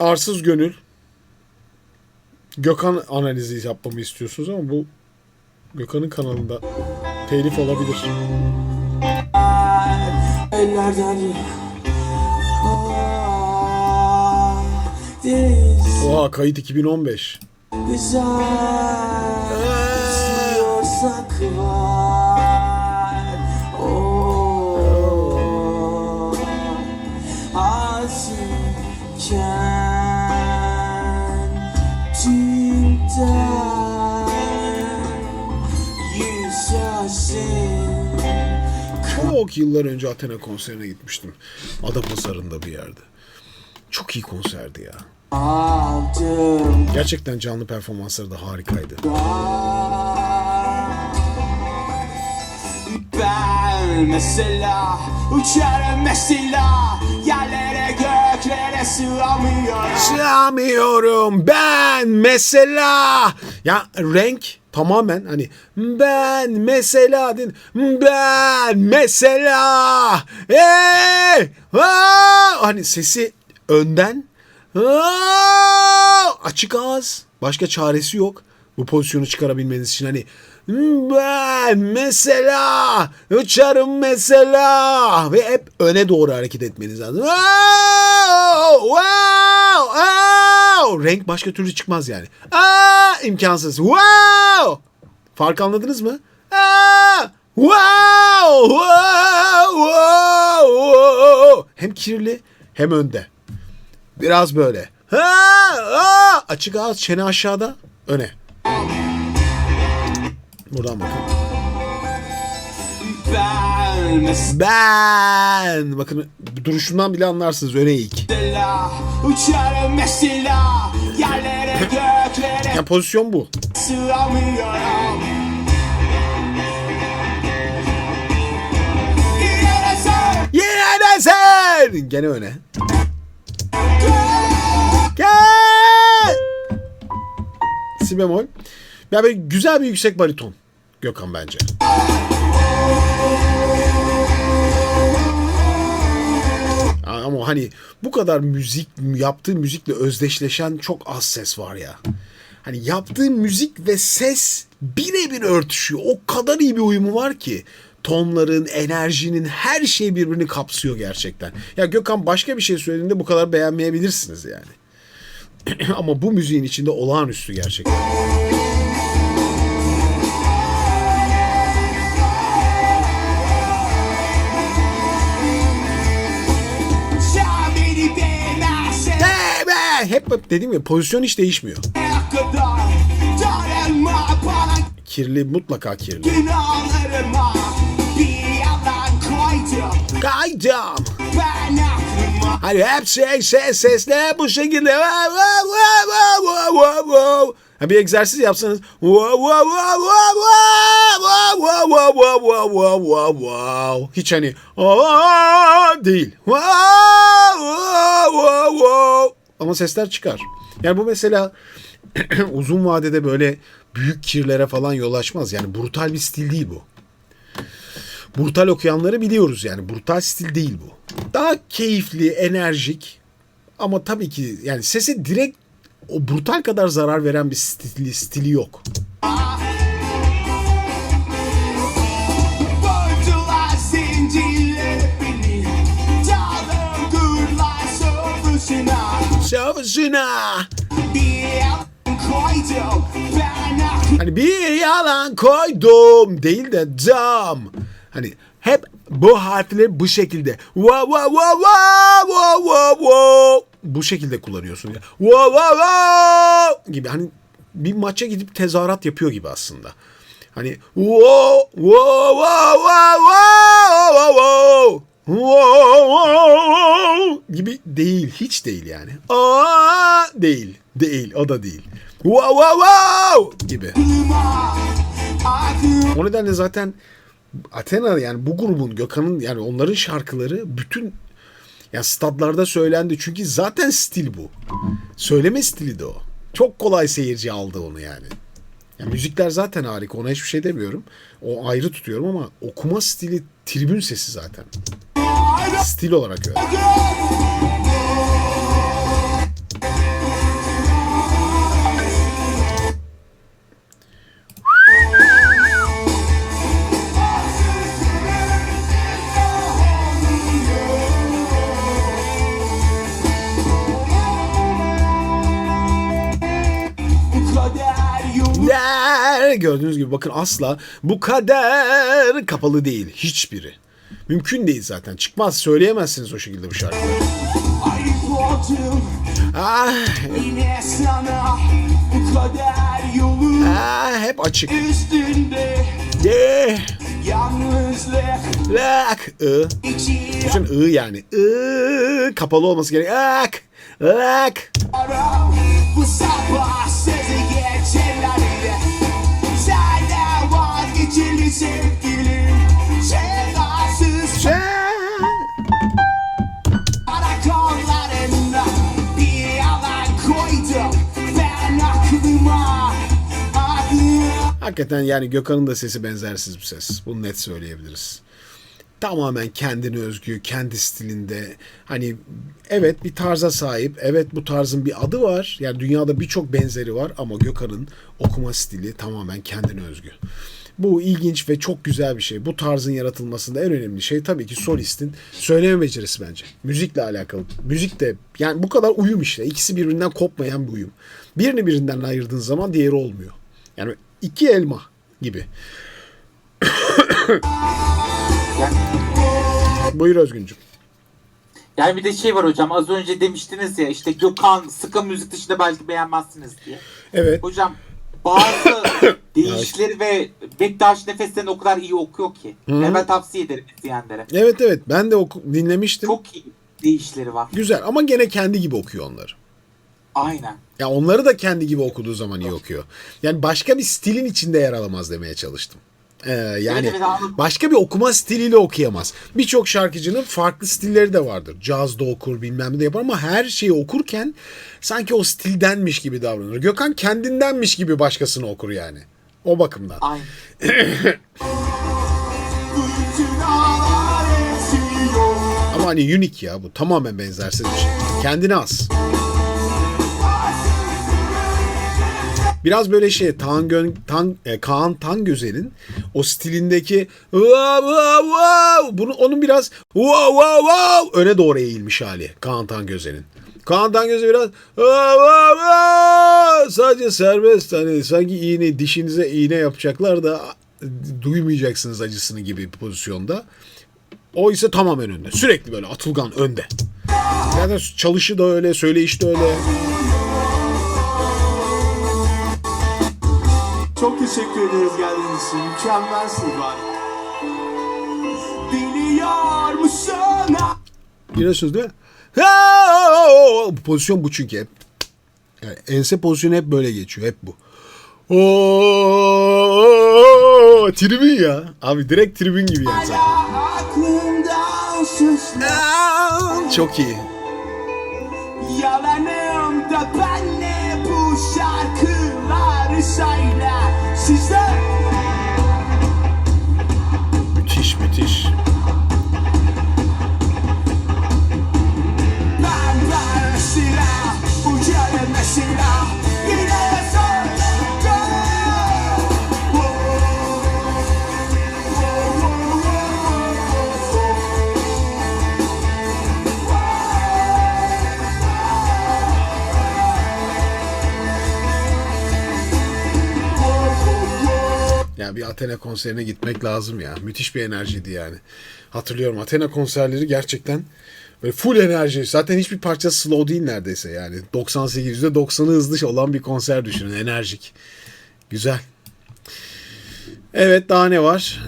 Arsız Gönül. Gökhan analizi yapmamı istiyorsunuz ama bu Gökhan'ın kanalında telif olabilir. Ellerden Oha kayıt 2015. güzel Çok yıllar önce Athena konserine gitmiştim. Adapazarı'nda bir yerde. Çok iyi konserdi ya. Gerçekten canlı performansları da harikaydı. Ben mesela uçarım mesela yerlere göklere sığamıyorum. Sığamıyorum ben mesela. Ya renk tamamen hani ben mesela din ben mesela hey Aa! hani sesi önden Aa! açık ağız başka çaresi yok bu pozisyonu çıkarabilmeniz için hani ben mesela uçarım mesela ve hep öne doğru hareket etmeniz lazım. Wow, wow, wow. Renk başka türlü çıkmaz yani. Aa, imkansız. Wow. Fark anladınız mı? Wow, wow, wow, wow. Hem kirli hem önde. Biraz böyle. Açık ağız çene aşağıda öne. Buradan bakın. Ben. Bakın duruşundan bile anlarsınız öne eğik. uçarım mesela yerlere Ya pozisyon bu. Yine sen. Gene öne. Gel. Si bemol. Ya böyle güzel bir yüksek bariton. Gökhan bence. Ama hani bu kadar müzik yaptığı müzikle özdeşleşen çok az ses var ya. Hani yaptığı müzik ve ses birebir örtüşüyor. O kadar iyi bir uyumu var ki. Tonların, enerjinin her şey birbirini kapsıyor gerçekten. Ya Gökhan başka bir şey söylediğinde bu kadar beğenmeyebilirsiniz yani. Ama bu müziğin içinde olağanüstü gerçekten. hep, hep dediğim gibi pozisyon hiç değişmiyor. Kirli mutlaka kirli. Kayacağım. Hani hep şey ses sesle bu şekilde. Ha bir egzersiz yapsanız. Hiç hani değil. Ama sesler çıkar. Yani bu mesela uzun vadede böyle büyük kirlere falan yol açmaz. Yani brutal bir stil değil bu. Brutal okuyanları biliyoruz yani. Brutal stil değil bu. Daha keyifli, enerjik ama tabii ki yani sese direkt o brutal kadar zarar veren bir stili, stili yok. şavşına. Hani bir yalan koydum değil de cam. Hani hep bu harfleri bu şekilde. Wa wa wa wa wa wa wa bu şekilde kullanıyorsun ya. Wa wa wa gibi hani bir maça gidip tezahürat yapıyor gibi aslında. Hani wo wo wo wo wo wo wo gibi değil hiç değil yani. Aa değil değil o da değil. Wow wow wow gibi. O nedenle zaten Athena yani bu grubun Gökhan'ın yani onların şarkıları bütün ya stadlarda söylendi çünkü zaten stil bu. Söyleme stili de o. Çok kolay seyirci aldı onu yani. Ya müzikler zaten harika ona hiçbir şey demiyorum. O ayrı tutuyorum ama okuma stili tribün sesi zaten. Stil olarak öyle. gördüğünüz gibi bakın asla bu kader kapalı değil hiçbiri. Mümkün değil zaten. Çıkmaz. Söyleyemezsiniz o şekilde bu oldum Ah, ah, hep açık. üstünde Lak. I. Bütün I yani. I. Kapalı olması gerek. Ak. Lak. ara Bu sabah sözü geçenlerinde Hakikaten yani Gökhan'ın da sesi benzersiz bir ses. Bunu net söyleyebiliriz. Tamamen kendine özgü, kendi stilinde. Hani evet bir tarza sahip. Evet bu tarzın bir adı var. Yani dünyada birçok benzeri var ama Gökhan'ın okuma stili tamamen kendine özgü. Bu ilginç ve çok güzel bir şey. Bu tarzın yaratılmasında en önemli şey tabii ki solistin söyleme becerisi bence. Müzikle alakalı. Müzik de yani bu kadar uyum işte. İkisi birbirinden kopmayan bir uyum. Birini birinden ayırdığın zaman diğeri olmuyor. Yani iki elma gibi. Yani, Buyur Özgüncüm. yani bir de şey var hocam az önce demiştiniz ya işte Gökhan sıkı müzik dışında belki beğenmezsiniz diye. Evet. Hocam bazı deyişleri ve Bektaş nefeslerini o kadar iyi okuyor ki. Yani ben tavsiye ederim izleyenlere. Evet evet ben de oku- dinlemiştim. Çok iyi deyişleri var. Güzel ama gene kendi gibi okuyor onları. Aynen. Ya onları da kendi gibi okuduğu zaman iyi okuyor. Yani başka bir stilin içinde yer alamaz demeye çalıştım. Ee, yani başka bir okuma stiliyle okuyamaz. Birçok şarkıcının farklı stilleri de vardır. Caz da okur bilmem ne yapar ama her şeyi okurken sanki o stildenmiş gibi davranır. Gökhan kendindenmiş gibi başkasını okur yani. O bakımdan. Aynen. Ama hani unique ya bu tamamen benzersiz bir şey. Kendine az. Biraz böyle şey Tan Gön, Tan, e, Kaan Tangözel'in o stilindeki wow, wow, wow, bunu onun biraz wow, wow, wow, öne doğru eğilmiş hali Kaan Tangözel'in. Kaan Tangözel biraz wow, wow, wow, sadece serbest hani sanki iğne dişinize iğne yapacaklar da duymayacaksınız acısını gibi bir pozisyonda. O ise tamamen önde. Sürekli böyle atılgan önde. Zaten çalışı da öyle, söyleyişi de öyle. Teşekkür ederiz geldiğiniz için. Mükemmelsiniz var. Biliyor musun? Biliyorsunuz değil mi? Pozisyon bu çünkü hep. Yani ense pozisyonu hep böyle geçiyor. Hep bu. Oo, tribün ya. Abi direkt tribün gibi yani zaten. Çok iyi. Yalanım da Athena konserine gitmek lazım ya. Müthiş bir enerjiydi yani. Hatırlıyorum Athena konserleri gerçekten böyle full enerji. Zaten hiçbir parçası slow değil neredeyse yani. 98 %90'ı hızlı olan bir konser düşünün. Enerjik. Güzel. Evet daha ne var?